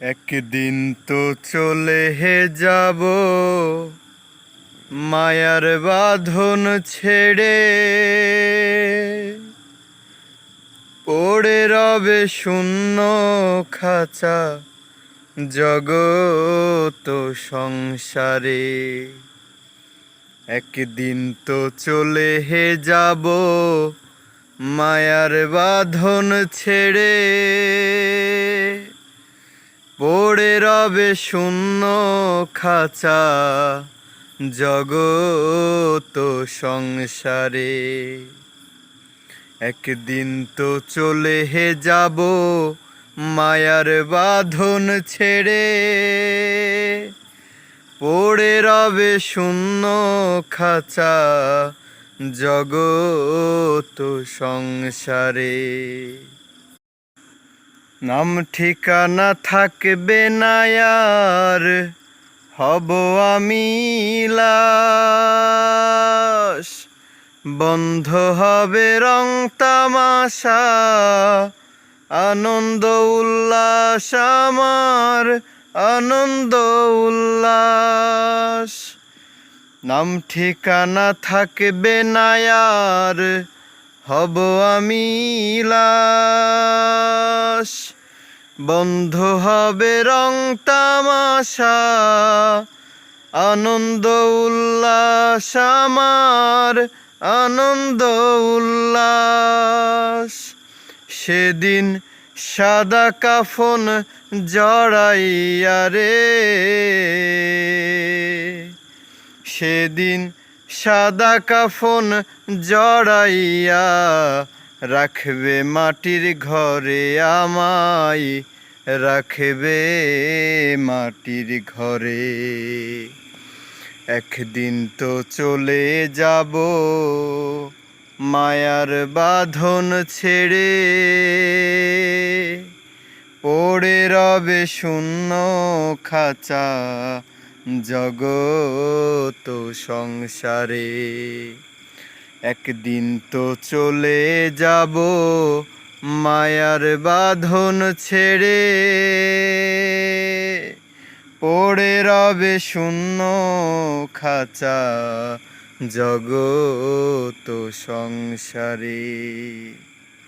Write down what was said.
একদিন তো চলে হে যাব, মায়ার বাঁধন ছেড়ে। পড়ে রবে শূন্য খাঁচা জগত সংসারে। একদিন তো চলে হে যাব, মায়ার বাঁধন ছেড়ে। পড়ে রবে শূন্য খাঁচা, জগত সংসারে। একদিন তো চলে হে যাব মায়ার বাঁধন ছেড়ে। পড়ে রবে শূন্য খাঁচা, জগত সংসারে। নাম ঠিকানা থাকবে না আর, হব আমি বন্ধ হবে রং তামাশা, আনন্দ উল্লাস আমার, আনন্দ উল্লাস। নাম ঠিকানা থাকবে না আর হব আমি লাশ। বন্ধ হবে রং তামাশা, আনন্দ উল্লাস আমার, আনন্দ উল্লাস। সেদিন সাদা কাফন জড়াইয়া রে। সেদিন সাদা কাফন জড়াইয়া রাখবে মাটির ঘরে আমায়, রাখবে মাটির ঘরে। একদিন তো চলে যাব মায়ার বাঁধন ছেড়ে। পড়ে রবে শূন্য খাঁচা জগত সংসারে, একদিন তো চলে যাব মায়ার বাঁধন ছেড়ে। পড়ে রবে শূন্য খাঁচা জগত সংসারে।